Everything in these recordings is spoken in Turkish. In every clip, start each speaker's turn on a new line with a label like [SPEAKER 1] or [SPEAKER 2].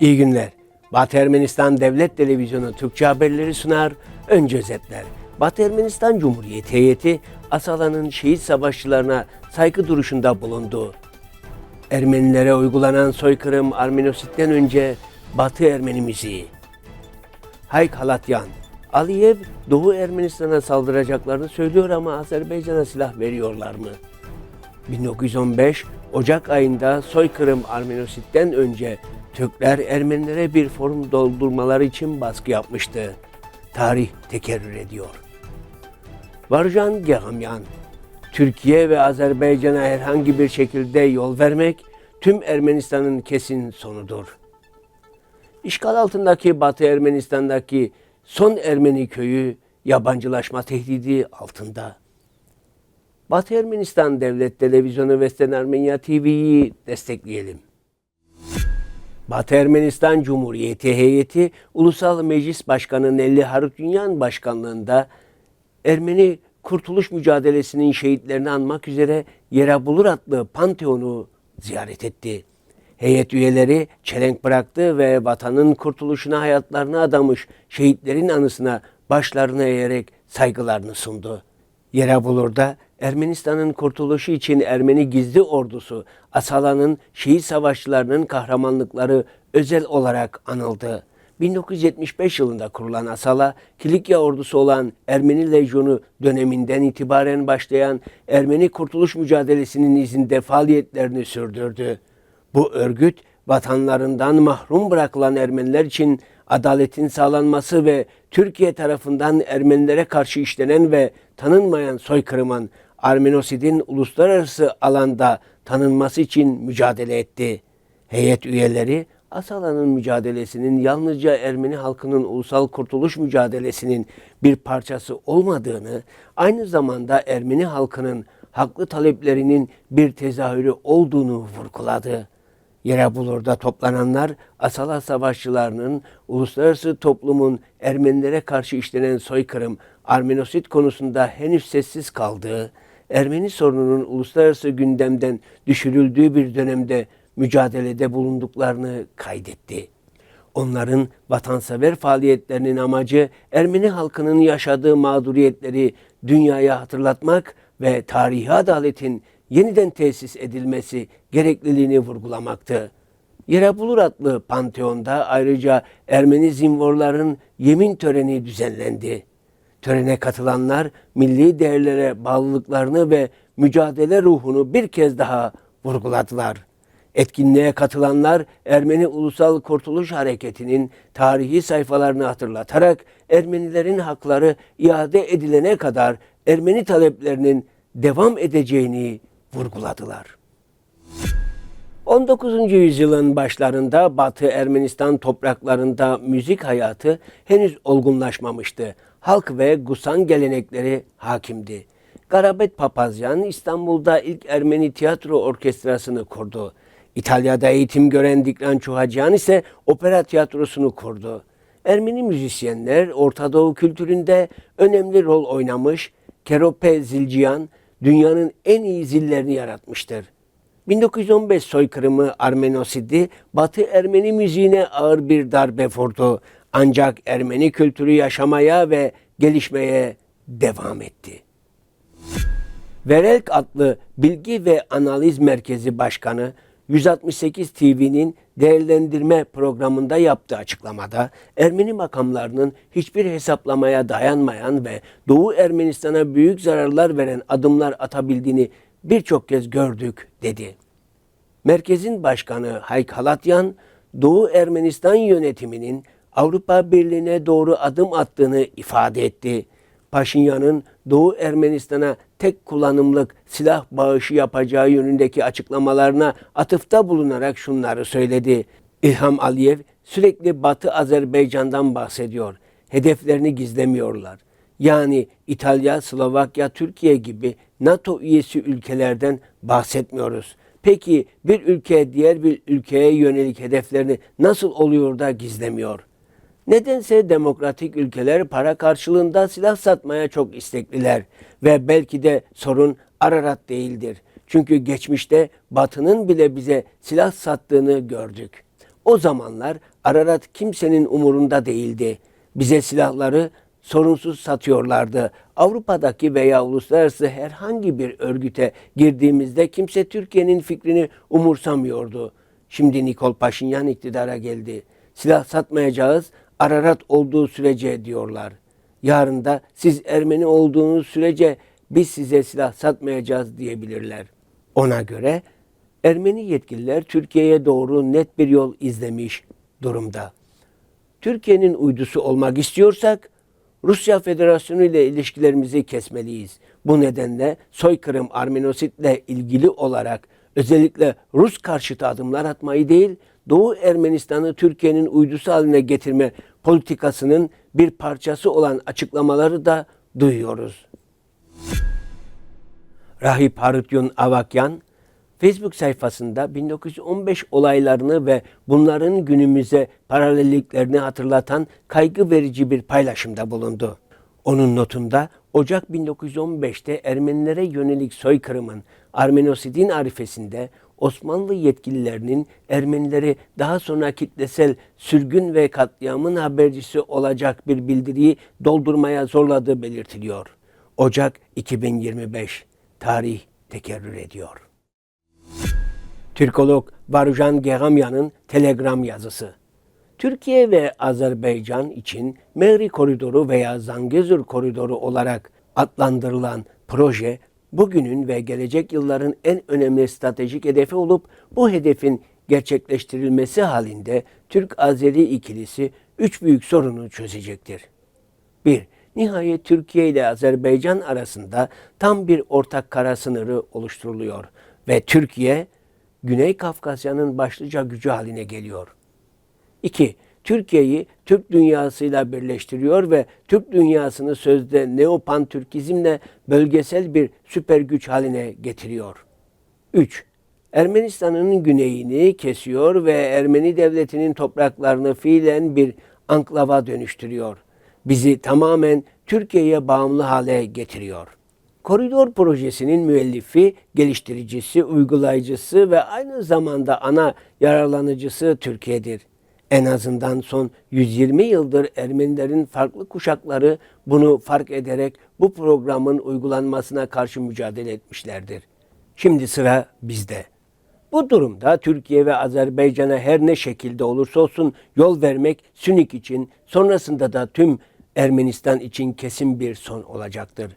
[SPEAKER 1] İyi günler. Batı Ermenistan Devlet Televizyonu Türkçe haberleri sunar. Önce özetler. Batı Ermenistan Cumhuriyeti heyeti Asala'nın şehit savaşçılarına saygı duruşunda bulundu. Ermenilere uygulanan soykırım Armenosit'ten önce Batı Ermeni müziği. Hayk Halatyan, Aliyev Doğu Ermenistan'a saldıracaklarını söylüyor ama Azerbaycan'a silah veriyorlar mı? 1915 Ocak ayında soykırım Armenosit'ten önce Türkler Ermenilere bir forum doldurmaları için baskı yapmıştı. Tarih tekerrür ediyor. Varjan Gehamyan, Türkiye ve Azerbaycan'a herhangi bir şekilde yol vermek tüm Ermenistan'ın kesin sonudur. İşgal altındaki Batı Ermenistan'daki son Ermeni köyü yabancılaşma tehdidi altında. Batı Ermenistan Devlet Televizyonu ve Sten Ermenya TV'yi destekleyelim. Batı Ermenistan Cumhuriyeti heyeti Ulusal Meclis Başkanı Nelli Harutyunyan başkanlığında Ermeni Kurtuluş Mücadelesi'nin şehitlerini anmak üzere Yere Bulur adlı Panteon'u ziyaret etti. Heyet üyeleri çelenk bıraktı ve vatanın kurtuluşuna hayatlarını adamış şehitlerin anısına başlarını eğerek saygılarını sundu. Yere Bulur'da Ermenistan'ın kurtuluşu için Ermeni gizli ordusu Asala'nın şehit savaşçılarının kahramanlıkları özel olarak anıldı. 1975 yılında kurulan Asala, Kilikya ordusu olan Ermeni Lejyonu döneminden itibaren başlayan Ermeni kurtuluş mücadelesinin izinde faaliyetlerini sürdürdü. Bu örgüt vatanlarından mahrum bırakılan Ermeniler için adaletin sağlanması ve Türkiye tarafından Ermenilere karşı işlenen ve tanınmayan soykırımın Armenosid'in uluslararası alanda tanınması için mücadele etti. Heyet üyeleri Asala'nın mücadelesinin yalnızca Ermeni halkının ulusal kurtuluş mücadelesinin bir parçası olmadığını, aynı zamanda Ermeni halkının haklı taleplerinin bir tezahürü olduğunu vurguladı. Yere bulurda toplananlar Asala savaşçılarının uluslararası toplumun Ermenilere karşı işlenen soykırım, Armenosit konusunda henüz sessiz kaldığı, Ermeni sorununun uluslararası gündemden düşürüldüğü bir dönemde mücadelede bulunduklarını kaydetti. Onların vatansever faaliyetlerinin amacı Ermeni halkının yaşadığı mağduriyetleri dünyaya hatırlatmak ve tarihi adaletin yeniden tesis edilmesi gerekliliğini vurgulamaktı. Yere Bulur adlı Panteon'da ayrıca Ermeni zinvorların yemin töreni düzenlendi. Törene katılanlar milli değerlere bağlılıklarını ve mücadele ruhunu bir kez daha vurguladılar. Etkinliğe katılanlar Ermeni Ulusal Kurtuluş Hareketi'nin tarihi sayfalarını hatırlatarak Ermenilerin hakları iade edilene kadar Ermeni taleplerinin devam edeceğini vurguladılar. 19. yüzyılın başlarında Batı Ermenistan topraklarında müzik hayatı henüz olgunlaşmamıştı. Halk ve gusan gelenekleri hakimdi. Garabet Papazyan İstanbul'da ilk Ermeni tiyatro orkestrasını kurdu. İtalya'da eğitim gören Dikran Çuhacyan ise opera tiyatrosunu kurdu. Ermeni müzisyenler Orta Doğu kültüründe önemli rol oynamış, Kerope Zilciyan dünyanın en iyi zillerini yaratmıştır. 1915 soykırımı Armenosidi Batı Ermeni müziğine ağır bir darbe vurdu. Ancak Ermeni kültürü yaşamaya ve gelişmeye devam etti. Verelk adlı Bilgi ve Analiz Merkezi Başkanı 168 TV'nin değerlendirme programında yaptığı açıklamada Ermeni makamlarının hiçbir hesaplamaya dayanmayan ve Doğu Ermenistan'a büyük zararlar veren adımlar atabildiğini birçok kez gördük dedi. Merkezin başkanı Hayk Halatyan, Doğu Ermenistan yönetiminin Avrupa Birliği'ne doğru adım attığını ifade etti. Paşinyan'ın Doğu Ermenistan'a tek kullanımlık silah bağışı yapacağı yönündeki açıklamalarına atıfta bulunarak şunları söyledi. İlham Aliyev sürekli Batı Azerbaycan'dan bahsediyor. Hedeflerini gizlemiyorlar. Yani İtalya, Slovakya, Türkiye gibi NATO üyesi ülkelerden bahsetmiyoruz. Peki bir ülke diğer bir ülkeye yönelik hedeflerini nasıl oluyor da gizlemiyor? Nedense demokratik ülkeler para karşılığında silah satmaya çok istekliler ve belki de sorun Ararat değildir. Çünkü geçmişte Batı'nın bile bize silah sattığını gördük. O zamanlar Ararat kimsenin umurunda değildi. Bize silahları sorunsuz satıyorlardı. Avrupa'daki veya uluslararası herhangi bir örgüte girdiğimizde kimse Türkiye'nin fikrini umursamıyordu. Şimdi Nikol Paşinyan iktidara geldi. Silah satmayacağız, Ararat olduğu sürece diyorlar. Yarın da siz Ermeni olduğunuz sürece biz size silah satmayacağız diyebilirler. Ona göre Ermeni yetkililer Türkiye'ye doğru net bir yol izlemiş durumda. Türkiye'nin uydusu olmak istiyorsak Rusya Federasyonu ile ilişkilerimizi kesmeliyiz. Bu nedenle soykırım Armenositle ilgili olarak özellikle Rus karşıtı adımlar atmayı değil, Doğu Ermenistan'ı Türkiye'nin uydusu haline getirme politikasının bir parçası olan açıklamaları da duyuyoruz. Rahip Harutyun Avakyan, Facebook sayfasında 1915 olaylarını ve bunların günümüze paralelliklerini hatırlatan kaygı verici bir paylaşımda bulundu. Onun notunda Ocak 1915'te Ermenilere yönelik soykırımın Armenosidin arifesinde Osmanlı yetkililerinin Ermenileri daha sonra kitlesel sürgün ve katliamın habercisi olacak bir bildiriyi doldurmaya zorladığı belirtiliyor. Ocak 2025 tarih tekerrür ediyor. Türkolog Varujan Gehamyan'ın Telegram yazısı. Türkiye ve Azerbaycan için Mehri Koridoru veya Zangezur Koridoru olarak adlandırılan proje bugünün ve gelecek yılların en önemli stratejik hedefi olup bu hedefin gerçekleştirilmesi halinde Türk-Azeri ikilisi üç büyük sorunu çözecektir. 1. Nihayet Türkiye ile Azerbaycan arasında tam bir ortak kara sınırı oluşturuluyor ve Türkiye Güney Kafkasya'nın başlıca gücü haline geliyor. 2. Türkiye'yi Türk dünyasıyla birleştiriyor ve Türk dünyasını sözde neopantürkizmle bölgesel bir süper güç haline getiriyor. 3. Ermenistan'ın güneyini kesiyor ve Ermeni devletinin topraklarını fiilen bir anklava dönüştürüyor. Bizi tamamen Türkiye'ye bağımlı hale getiriyor. Koridor projesinin müellifi, geliştiricisi, uygulayıcısı ve aynı zamanda ana yararlanıcısı Türkiye'dir. En azından son 120 yıldır Ermenilerin farklı kuşakları bunu fark ederek bu programın uygulanmasına karşı mücadele etmişlerdir. Şimdi sıra bizde. Bu durumda Türkiye ve Azerbaycan'a her ne şekilde olursa olsun yol vermek Sünik için sonrasında da tüm Ermenistan için kesin bir son olacaktır.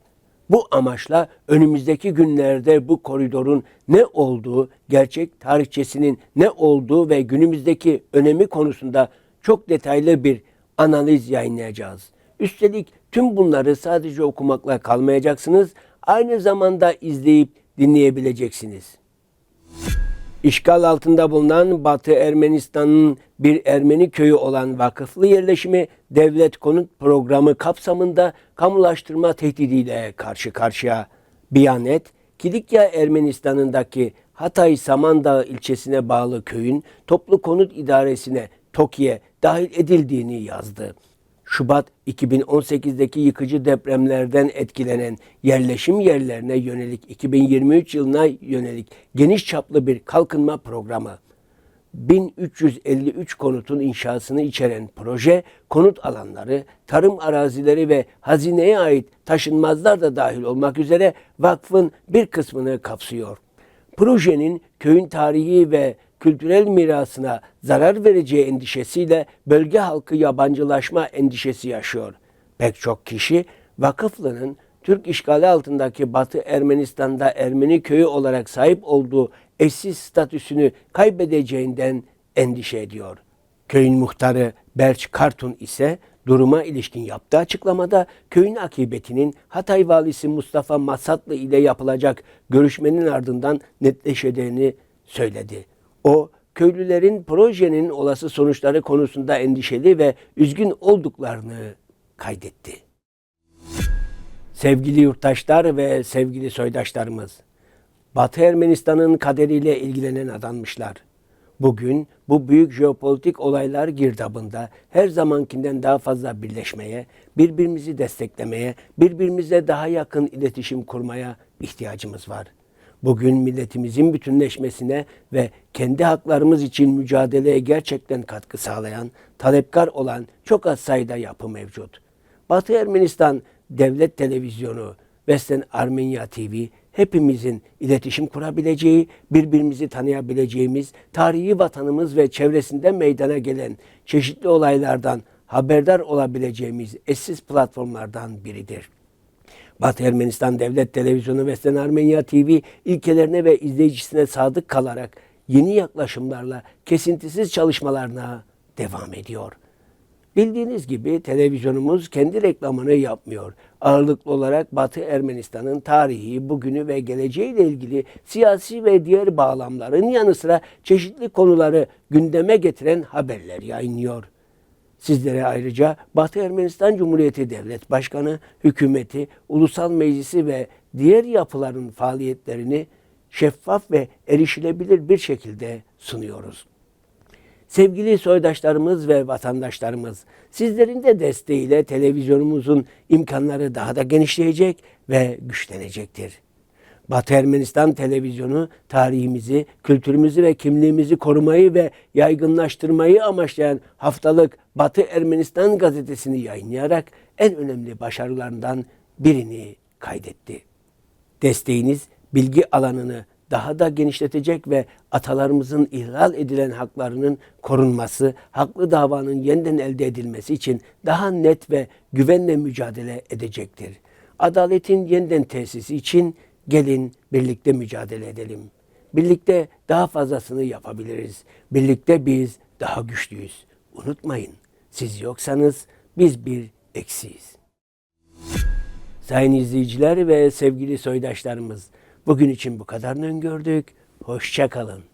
[SPEAKER 1] Bu amaçla önümüzdeki günlerde bu koridorun ne olduğu, gerçek tarihçesinin ne olduğu ve günümüzdeki önemi konusunda çok detaylı bir analiz yayınlayacağız. Üstelik tüm bunları sadece okumakla kalmayacaksınız, aynı zamanda izleyip dinleyebileceksiniz. İşgal altında bulunan Batı Ermenistan'ın bir Ermeni köyü olan vakıflı yerleşimi devlet konut programı kapsamında kamulaştırma tehdidiyle karşı karşıya. Biyanet, Kilikya Ermenistan'ındaki Hatay Samandağ ilçesine bağlı köyün toplu konut idaresine TOKİ'ye dahil edildiğini yazdı. Şubat 2018'deki yıkıcı depremlerden etkilenen yerleşim yerlerine yönelik 2023 yılına yönelik geniş çaplı bir kalkınma programı. 1353 konutun inşasını içeren proje, konut alanları, tarım arazileri ve hazineye ait taşınmazlar da dahil olmak üzere vakfın bir kısmını kapsıyor. Projenin köyün tarihi ve kültürel mirasına zarar vereceği endişesiyle bölge halkı yabancılaşma endişesi yaşıyor. Pek çok kişi vakıflının Türk işgali altındaki Batı Ermenistan'da Ermeni köyü olarak sahip olduğu eşsiz statüsünü kaybedeceğinden endişe ediyor. Köyün muhtarı Berç Kartun ise duruma ilişkin yaptığı açıklamada köyün akıbetinin Hatay valisi Mustafa Masatlı ile yapılacak görüşmenin ardından netleşeceğini söyledi. O, köylülerin projenin olası sonuçları konusunda endişeli ve üzgün olduklarını kaydetti. Sevgili yurttaşlar ve sevgili soydaşlarımız, Batı Ermenistan'ın kaderiyle ilgilenen adanmışlar. Bugün bu büyük jeopolitik olaylar girdabında her zamankinden daha fazla birleşmeye, birbirimizi desteklemeye, birbirimize daha yakın iletişim kurmaya ihtiyacımız var. Bugün milletimizin bütünleşmesine ve kendi haklarımız için mücadeleye gerçekten katkı sağlayan, talepkar olan çok az sayıda yapı mevcut. Batı Ermenistan Devlet Televizyonu, Western Armenia TV hepimizin iletişim kurabileceği, birbirimizi tanıyabileceğimiz, tarihi vatanımız ve çevresinde meydana gelen çeşitli olaylardan haberdar olabileceğimiz eşsiz platformlardan biridir. Batı Ermenistan Devlet Televizyonu Western Armenia TV ilkelerine ve izleyicisine sadık kalarak yeni yaklaşımlarla kesintisiz çalışmalarına devam ediyor. Bildiğiniz gibi televizyonumuz kendi reklamını yapmıyor. Ağırlıklı olarak Batı Ermenistan'ın tarihi, bugünü ve geleceğiyle ilgili siyasi ve diğer bağlamların yanı sıra çeşitli konuları gündeme getiren haberler yayınlıyor. Sizlere ayrıca Batı Ermenistan Cumhuriyeti Devlet Başkanı, hükümeti, ulusal meclisi ve diğer yapıların faaliyetlerini şeffaf ve erişilebilir bir şekilde sunuyoruz. Sevgili soydaşlarımız ve vatandaşlarımız, sizlerin de desteğiyle televizyonumuzun imkanları daha da genişleyecek ve güçlenecektir. Batı Ermenistan televizyonu tarihimizi, kültürümüzü ve kimliğimizi korumayı ve yaygınlaştırmayı amaçlayan haftalık Batı Ermenistan gazetesini yayınlayarak en önemli başarılarından birini kaydetti. Desteğiniz bilgi alanını daha da genişletecek ve atalarımızın ihlal edilen haklarının korunması, haklı davanın yeniden elde edilmesi için daha net ve güvenle mücadele edecektir. Adaletin yeniden tesisi için gelin birlikte mücadele edelim. Birlikte daha fazlasını yapabiliriz. Birlikte biz daha güçlüyüz. Unutmayın, siz yoksanız biz bir eksiyiz. Sayın izleyiciler ve sevgili soydaşlarımız, bugün için bu kadarını öngördük. Hoşça kalın.